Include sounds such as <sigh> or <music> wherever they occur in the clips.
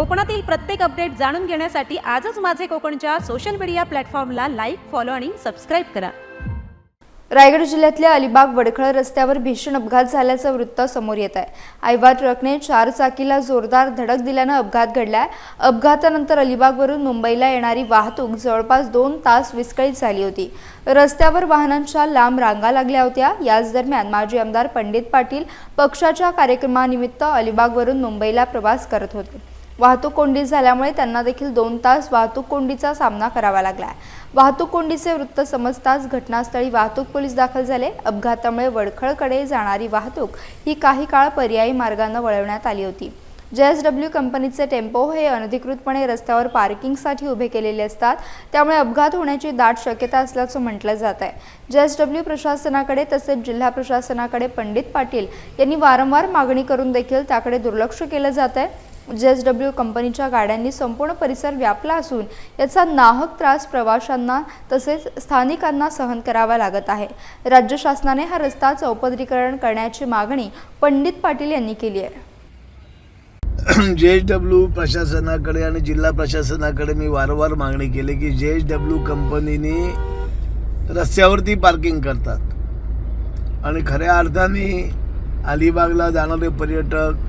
कोकणातील प्रत्येक अपडेट जाणून घेण्यासाठी आजच माझे कोकणच्या सोशल मीडिया प्लॅटफॉर्मला लाईक फॉलो आणि सबस्क्राईब करा. रायगड जिल्ह्यातल्या अलिबाग वडखळ रस्त्यावर भीषण अपघात झाल्याचं वृत्त समोर येत आहे. आयवा ट्रकने चार चाकीला जोरदार धडक दिल्यानं अपघात घडलाय. अपघातानंतर अलिबागवरून मुंबईला येणारी वाहतूक जवळपास दोन तास विस्कळीत झाली होती. रस्त्यावर वाहनांच्या लांब रांगा लागल्या होत्या. याच दरम्यान माजी आमदार पंडित पाटील पक्षाच्या कार्यक्रमानिमित्त अलिबागवरून मुंबईला प्रवास करत होते. वाहतूक कोंडी झाल्यामुळे त्यांना देखील दोन तास वाहतूक कोंडीचा सामना करावा लागला वाहतूक कोंडीचे वृत्त समजताच घटनास्थळी वाहतूक पोलीस दाखल झाले. अपघातामुळे वडखळकडे जाणारी वाहतूक ही काही काळ पर्यायी मार्गानं वळवण्यात आली होती. जेएसडब्ल्यू कंपनीचे टेम्पो हे अनधिकृतपणे रस्त्यावर पार्किंगसाठी उभे केलेले असतात. त्यामुळे अपघात होण्याची दाट शक्यता असल्याचं म्हटलं जात आहे. जेएसडब्ल्यू प्रशासनाकडे तसेच जिल्हा प्रशासनाकडे पंडित पाटील यांनी वारंवार मागणी करून देखील त्याकडे दुर्लक्ष केलं जात आहे. जे एस डब्ल्यू कंपनीच्या गाड्यांनी संपूर्ण परिसर व्यापला असून याचा नाहक त्रास प्रवाशांना तसेच स्थानिकांना सहन करावा लागत आहे. राज्य शासनाने हा रस्ता चौपदरीकरण करण्याची मागणी पंडित पाटील यांनी केली आहे. <clears throat> जे एच डब्ल्यू प्रशासनाकडे आणि जिल्हा प्रशासनाकडे मी वारंवार मागणी केली की जे एच डब्ल्यू कंपनीने रस्त्यावरती पार्किंग करतात. आणि खऱ्या अर्थाने अलिबागला जाणारे पर्यटक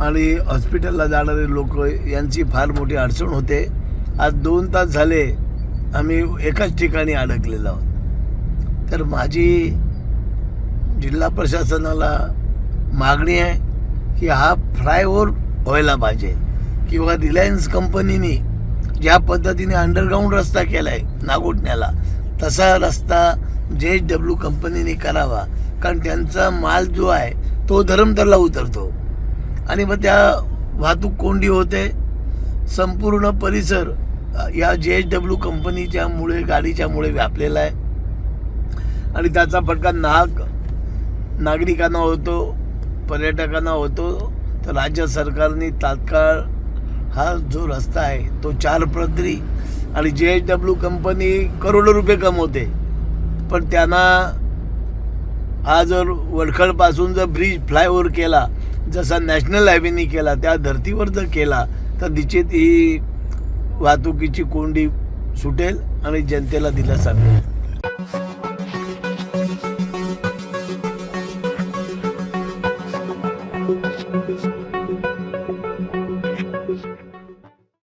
आणि हॉस्पिटलला जाणारे लोक यांची फार मोठी अडचण होते. आज दोन तास झाले आम्ही एकाच ठिकाणी अडकलेलो आहोत. तर माझी जिल्हा प्रशासनाला मागणी आहे की हा फ्लायओव्हर व्हायला पाहिजे किंवा रिलायन्स कंपनीने ज्या पद्धतीने अंडरग्राऊंड रस्ता केला आहे नागोटण्याला तसा रस्ता जे एच डब्ल्यू कंपनीने करावा. कारण त्यांचा माल जो आहे तो धरमतरला उतरतो. आणि मग त्या वाहतूक कोंडी होते. संपूर्ण परिसर या जे एच डब्ल्यू कंपनीच्या मुळे गाडीच्यामुळे व्यापलेला आहे. आणि त्याचा फटका नाग नागरिकांना होतो पर्यटकांना होतो. तर राज्य सरकारने तात्काळ हा जो रस्ता आहे तो चार पदरी आणि जे एच डब्ल्यू कंपनी करोडो रुपये कमवते. पण त्यांना हा जर वडखळपासून जर ब्रिज फ्लायओव्हर केला जसा नॅशनल हायवेनी केला त्या धर्तीवर जर केला तर निश्चित ही वाहतुकीची कोंडी सुटेल आणि जनतेला दिलासा मिळेल.